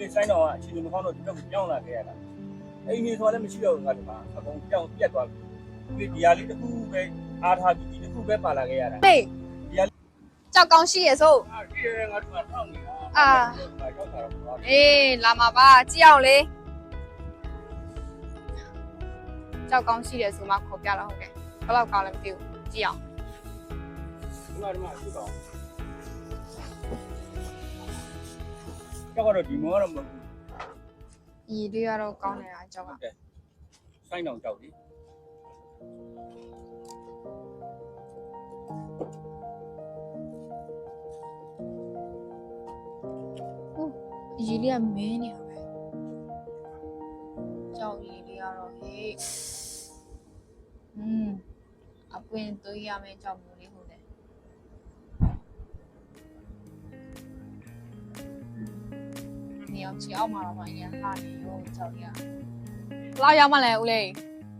ဒီဆိုင်တော်ကအချိန်မကောင်းတော့ဒီဘက်ကိုပြောင်းလာခဲ့ရတာအိမ်ကြီးဆိုတာလည်းမရှိတော့ဘူးငါဒီမှာအကုန်ပြောင်းပြတ်သွားပြီဒီဒီဟာလေးတစ်ခုပဲအားထားပြီးဒီတစ်ခုပဲပါလာခဲ့ရတာဟေးကြောက်ကောင်းရှိရဆိုအာဒီရငါတို့ကထောက်နေတာအာကြောက်တာတော့အေးလာမှာပါကြည့်အောင်လေကြောက်ကောင်းရှိတယ်ဆိုမှခေါ်ပြတော့ဟုတ်ကဲ့ဘယ်လောက်ကောင်းလဲမသိဘူးကြည့်အောင်ဒီမှာဒီမှာရှိတော့ ကြောက်တော့ဒီမောတော့မဟုတ်ဘူးညီလေးကတော့ကောင်းနေတာကြောက်ကဆိုင်တော်ကြောက်လေညီလေးကမင်းနေရပဲကြောက်ညီလေးကတော့ဟေးอืมအပွင့်သွေးရမယ်ကြောက်မျိုးလေးဟု နေအောင်ချီအောင်မှာတော့မှအရင်ဟာနေရောကြောက်ရဘယ်လောက်ရောက်မှလဲဦးလေး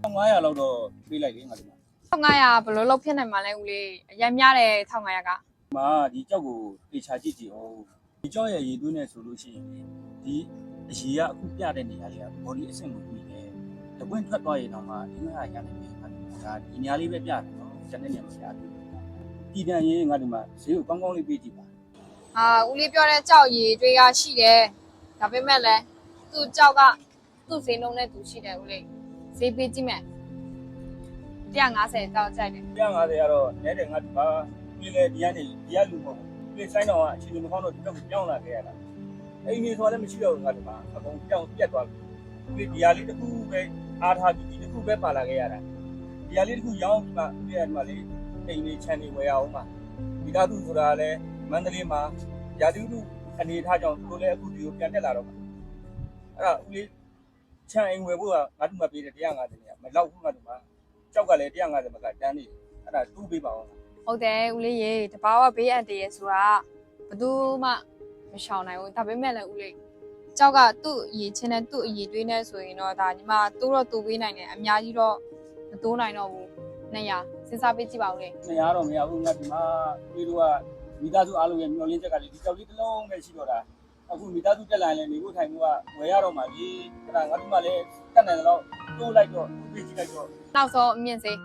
900လောက်တော့ပေးလိုက်လေငါဒီမှာ1500ဘယ်လိုလုပ်ဖြစ်နိုင်မှာလဲဦးလေးအရင်များတယ်1500ကမာဒီကြောက်ကိုတေချာကြည့်ကြည့်အောင်ဒီကြောက်ရဲ့ရည်သွင်းနေဆိုလို့ရှိရင်ဒီအရေကအခုပြတဲ့နေရာလေးက body အဆင့်ကိုပြီးတယ်တပွင့်ထွက်သွားရင်တော့မှဒီမှာရနိုင်တယ်ဒါဒီနေရာလေးပဲပြတယ်နော်ကျန်တဲ့နေရာမပြဘူးပြည်တန်ရေးငါဒီမှာဈေးကိုကောင်းကောင်းလေးပေးကြည့်ပါအာဦးလေးပြောတဲ့ကြောက်ရည်တွေကရှိတယ် ဒါပေမဲ့လည်းသူ့ကြောက်ကသူ့ဈေးနှုန်းနဲ့သူရှိတယ်ဦးလေးဈေးပေးကြည့်မယ်150တောက်ကြိုက်တယ်150ကတော့နဲတယ်ငါဒီမှာဒီလေဒီကနေဒီကလူမဟုတ်ဘူးဒီဆိုင်တော်ကအချိန်မကောင်းတော့ဒီဘက်ကိုပြောင်းလာခဲ့ရတာအိမ်ကြီးဆိုတာလည်းမရှိတော့ဘူးငါဒီမှာအကုန်ပြောင်းပြတ်သွားပြီဒီဒီဟာလေးတစ်ခုပဲအားထားပြီးဒီတစ်ခုပဲပါလာခဲ့ရတာဒီဟာလေးတစ်ခုရောင်းပြီးမှဒီကဒီမှာလေးအိမ်လေးခြံနေဝယ်အောင်ပါဒီကားသူဆိုတာလည်းမန္တလေးမှာရာသီဥတု အနေထားကြောင့်သူလည်းအခုဒီကိုပြန်တက်လာတော့မှာအဲ့ဒါဦးလေးခြံအိမ်ဝယ်ဖို့ကငါတို့မှပေးတယ်150နေရမလောက်ဘူးငါတို့မှာကြောက်ကလည်း150မကတန်းနေအဲ့ဒါတူးပေးပါအောင်ဟုတ်တယ်ဦးလေးရေတဘာဝဘေးအန္တရာယ်ဆိုတာဘယ်သူမှမရှောင်နိုင်ဘူးဒါပေမဲ့လည်းဦးလေးကြောက်ကသူ့အရေးချင်းနဲ့သူ့အရေးတွေးနေဆိုရင်တော့ဒါညီမတိုးတော့တိုးပေးနိုင်တယ်အများကြီးတော့မတိုးနိုင်တော့ဘူး200စဉ်းစားပေးကြည့်ပါဦးလေမရတော့မရဘူးငါဒီမှာဒီလိုက မိသားစုအားလုံးရဲ့မျှော်လင့်ချက်ကလေးဒီကြောက်လေးတစ်လုံးပဲရှိတော့တာအခုမိသားစုတက်လာရင်လည်းနေဖို့ထိုင်ဖို့ကဝယ်ရတော့မှလေအဲ့ဒါငါတို့မှလည်းတက်နိုင်တော့တိုးလိုက်တော့ပြေးကြည့်လိုက်တော့နောက်ဆုံးအမြင့်စေး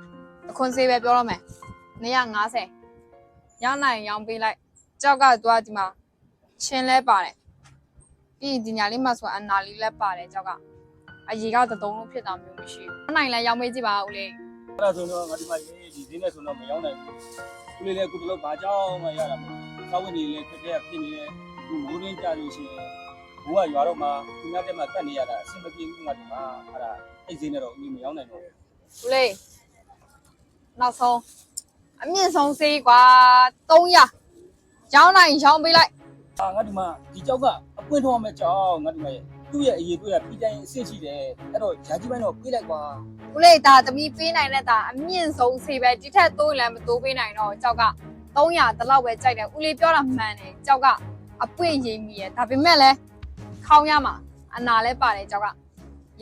အခွန်စေးပဲပြောတော့မယ်250ရောင်းနိုင်ရောင်းပေးလိုက်ကြောက်ကသွားဒီမှာချင်းလဲပါတယ်ပြီးရင်ဒီညာလေးမှာဆိုအနာလေးလဲပါတယ်ကြောက်ကအရေကသတုံးလို့ဖြစ်တာမျိုးမရှိဘူးရောင်းနိုင်လဲရောင်းပေးကြည့်ပါဦးလေအဲ့ဒါဆိုတော့ငါဒီမှာလေဒီဈေးနဲ့ဆိုတော့မရောက်နိုင်ဘူး ခုလေးလည်းအခုတလို့ဘာကြောင်းမှရတာမဟုတ်စောက်ဝင်နေလေခက်ခဲဖြစ်နေတယ်ခုမိုးရင်းကြလို့ရှိရင်ဘိုးကရွာတော့မှသူများတက်မှတက်နေရတာအဆင်မပြေဘူးငါဒီမှာအဲ့ဒါအဲ့ဈေးနဲ့တော့ဦးမရောက်နိုင်တော့ဘူးဦးလေးနောက်ဆုံးအမြင့်ဆုံးစေးကွာ300ရောင်းနိုင်ရောင်းပေးလိုက်အာငါဒီမှာဒီကြောက်ကအပွင့်ထောင်းမဲ့ကြောက်ငါဒီမှာ သူ့ရဲ့အရေးတွေးကပြီးတိုင်းအစ်စ်ရှိတယ်အဲ့တော့ယာကြီးပိုင်းတော့ပြေးလိုက်ကွာဦးလေးဒါသမီးပေးနိုင်တဲ့ဒါအမြင့်ဆုံးစေးပဲဒီထက်တိုးလည်းမတိုးပေးနိုင်တော့ကြောက်က300တလောက်ပဲကြိုက်တယ်ဦးလေးပြောတာမှန်တယ်ကြောက်ကအပွင့်ရိပ်မိရဒါပေမဲ့လည်းခေါင်းရမှာအနာလဲပါတယ်ကြောက်က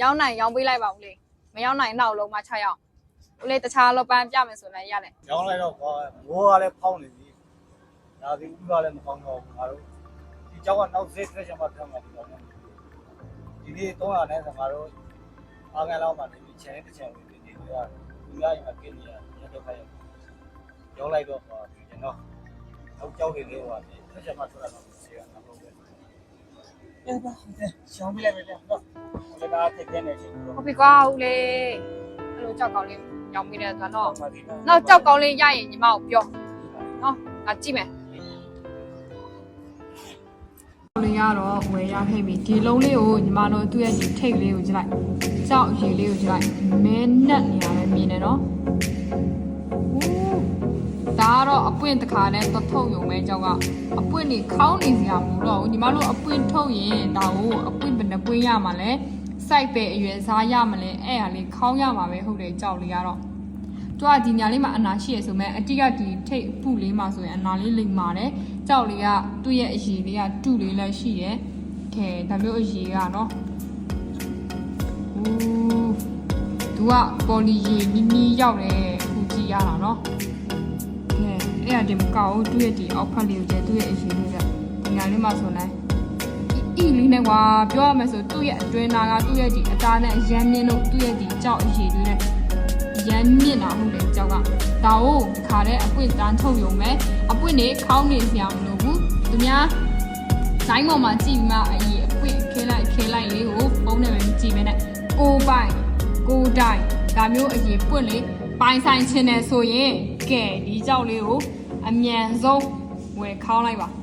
ရောင်းနိုင်ရောင်းပေးလိုက်ပါဦးလေးမရောင်းနိုင်နောက်လုံးမှ6ရောက်ဦးလေးတခြားလောပန်းပြမယ်ဆိုလည်းရတယ်ရောင်းလိုက်တော့ကွာမိုးကလည်းဖောင်းနေပြီဒါဒီဥကလည်းမကောင်းတော့ဘူးငါတို့ဒီကြောက်ကနောက်ဈေးတစ်ချက်မှပြောင်းမှာဒီတော့ ဒီနေ့300နဲ့ဆိုငါတို့အားကန်လောက်မှနေပြီးချန်တစ်ချန်ဝင်ပြီးနေလို့ရတယ်ဒီကရင်မกินနေရရတော့ခိုင်းရောင်းလိုက်တော့ကွာကျွန်တော်နောက်ကြောက်နေလို့ပါတယ်တစ်ချက်မှထွက်လာတော့ဆေးရအောင်လုပ်တယ်အဲ့ဒါရှောင်းပြလိုက်မယ်လေနော်ဒီကထက်ခဲနေချင်းတော့ဟုတ်ပြီကွာဦးလေးအဲ့လိုကြောက်ကောင်းလေးရောင်းပေးတဲ့အတွက်တော့ပါဒီနော်နောက်ကြောက်ကောင်းလေးရရင်ညီမကိုပြောနော်ငါကြည့်မယ် လေးရတော့ဝယ်ရခဲ့ပြီဒီလုံးလေးကိုညီမတို့သူ့ရဲ့ဒီထိတ်လေးကိုကြည့်လိုက်ကြောက်ရေလေးကိုကြည့်လိုက်မဲနက်နေရတယ်မြင်နေနော်ဒါကတော့အပွင့်တစ်ခါနဲ့တထုံယုံမဲကြောက်ကအပွင့်နေခေါင်းနေစရာမလိုတော့ဘူးညီမတို့အပွင့်ထုတ်ရင်ဒါကိုအပွင့်ဘယ်နှပွင့်ရမှာလဲစိုက်ပဲအရွယ်စားရမလဲအဲ့ဟာလေးခေါင်းရမှာပဲဟုတ်တယ်ကြောက်လေးကတော့ သူကဒီညာလေးမှာအနာရှိရဆိုမဲ့အတိကဒီထိတ်ပုလေးမှာဆိုရင်အနာလေးလိမ်ပါတယ်ကြောက်လေးကသူ့ရဲ့အရည်လေးကတူလေးလည်းရှိတယ်ခဲဒါမျိုးအရည်ကနော်ဦးသူကပေါ်လီရည်နီးနီးရောက်တယ်အခုကြည့်ရတာနော်ခဲအဲ့ဒါဒီမကောက်ဘူးသူ့ရဲ့ဒီအောက်ဖက်လေးကိုကျသူ့ရဲ့အရည်လေးကဒီညာလေးမှာဆိုလဲဤလေးနဲ့ကွာပြောရမယ်ဆိုသူ့ရဲ့အတွင်းသားကသူ့ရဲ့ဒီအသားနဲ့ရမ်းမြင့်လို့သူ့ရဲ့ဒီကြောက်အရည်တွေနဲ့ ရမ်းမြင့်တာဟုတ်တယ်ကြောက်ကဒါကိုဒီခါတဲ့အပွင့်တန်းထုတ်ရုံပဲအပွင့်နေခေါင်းနေစရာမလိုဘူးသူများဇိုင်းပေါ်မှာကြည့်ပြီးမှအရင်အပွင့်ခဲလိုက်ခဲလိုက်လေးကိုပုံနဲ့ပဲကြည့်ပဲနဲ့ကိုပိုင်ကိုတိုင်ဒါမျိုးအရင်ပွင့်လေပိုင်ဆိုင်ခြင်းနဲ့ဆိုရင်ကဲဒီကြောက်လေးကိုအမြန်ဆုံးဝယ်ခေါင်းလိုက်ပါ